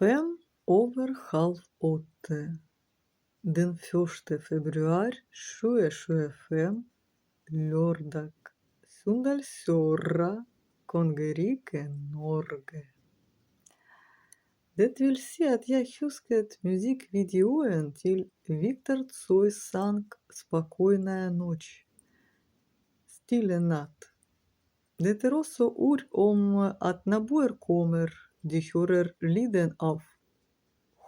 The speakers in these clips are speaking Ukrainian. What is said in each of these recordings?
Fem over halv åtte. Den første februar 2025, lørdag. Sundalsøra, kongeriket Norge. Det vil si at jeg husket musikkvideoen til Victor Tsoi sang «Спокойная ночь» natt. Det er også ord om at naboer kommer, de hører lyden av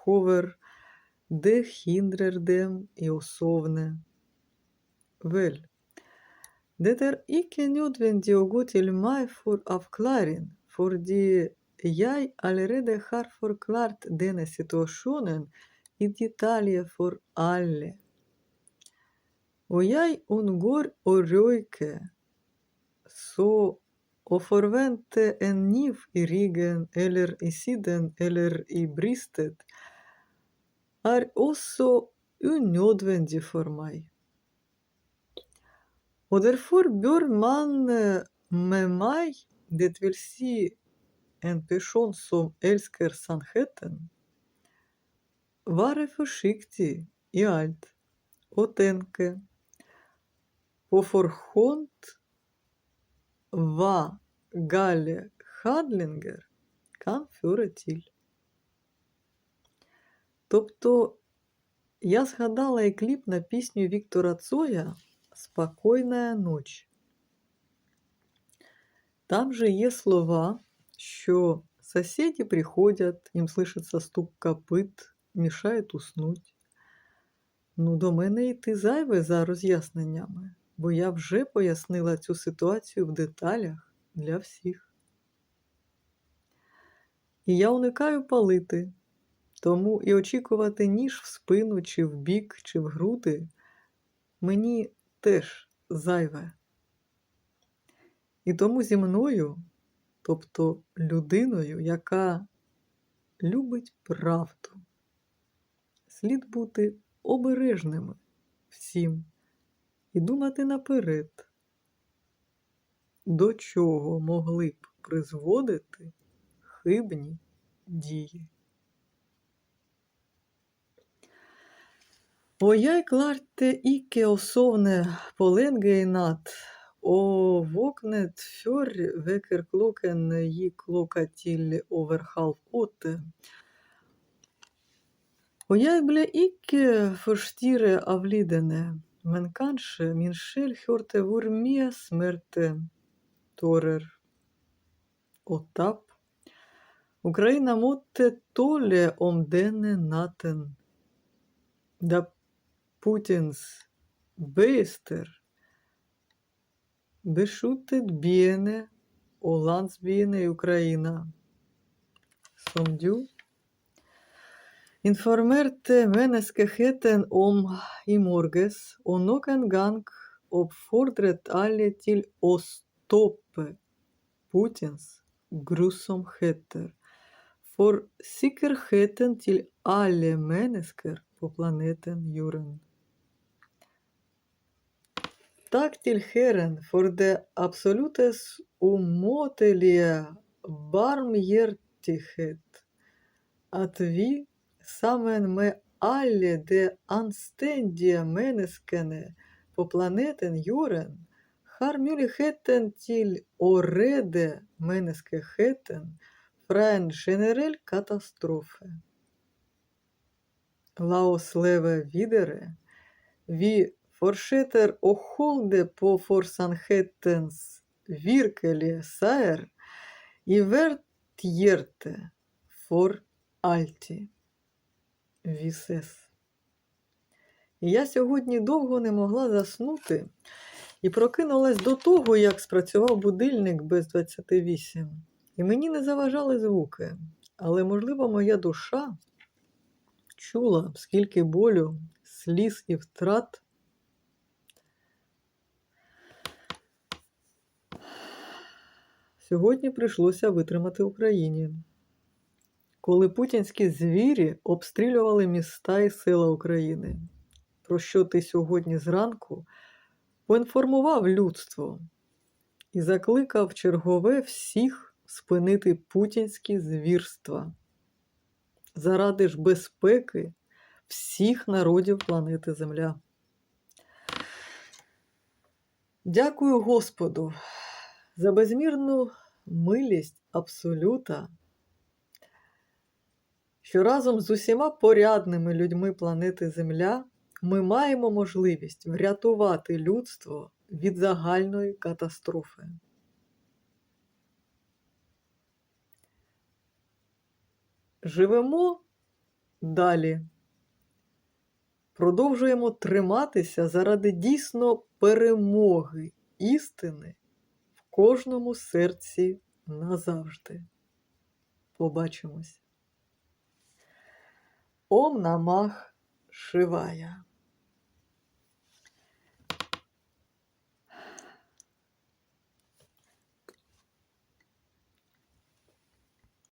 hover, det hindrer dem i å sovne. Vel, det er ikke nødvendig å gå til meg for avklaring, fordi jeg allerede har forklart denne situasjonen i detalj for alle. Og jeg unngår å røyke, så å forvente en kniv i eller i siden eller i brystet er også unødvendig for meg. Og derfor bør man eh, med meg, det vil si en person som elsker sannheten, være forsiktig i alt og tenke på forhånd hva gale handlinger kan føre til. Тобто я згадала і кліп на пісню Віктора Цоя Спокійна ніч. Там же є слова, що сусіди приходять, їм слышиться стук копит, мішають уснуть. Ну, до мене йти зайве за роз'ясненнями, Бо я вже пояснила цю ситуацію в деталях для всіх. І я уникаю палити, тому і очікувати ніж в спину, чи в бік, чи в груди мені теж зайве. І тому зі мною, тобто людиною, яка любить правду, слід бути обережними всім і думати наперед, до чого могли б призводити хибні дії. Og jeg klarte ikke å sovne på lenge i natt, og våknet før vekkerklokken gikk klokka til over halv men kanskje min sjel hørte hvor mye smerte, tårer og tap Україна måtte tåle om denne natten, da Putins beister beskjuttet byene og landsbyene i Ukraina. Som du informerte menneskeheten om i morges, og nok en gang oppfordret alle til å stoppe Putins grusomheter for sikkerheten til alle mennesker på planeten Jorden. Takk til Herren for det absoluttes umåtelige barmhjertighet, at vi sammen med alle de anstendige menneskene på planeten Jorden har muligheten til å redde menneskeheten fra en generell katastrofe. La oss leve videre. Vi fortsetter å holde på for sannhetens ses. І Я сьогодні довго не могла заснути і прокинулась до того, як спрацював будильник без 28. І мені не заважали звуки, але, можливо, моя душа чула, скільки болю, сліз і втрат. Сьогодні прийшлося витримати Україні. Коли путінські звірі обстрілювали міста і села України, про що ти сьогодні зранку поінформував людство і закликав чергове всіх спинити путінські звірства. заради ж безпеки всіх народів планети Земля. Дякую Господу за безмірну милість Абсолюта, що разом з усіма порядними людьми планети Земля ми маємо можливість врятувати людство від загальної катастрофи. Живемо далі. Продовжуємо триматися заради дійсно перемоги істини в кожному серці назавжди. Побачимось. Ом намах Шивая.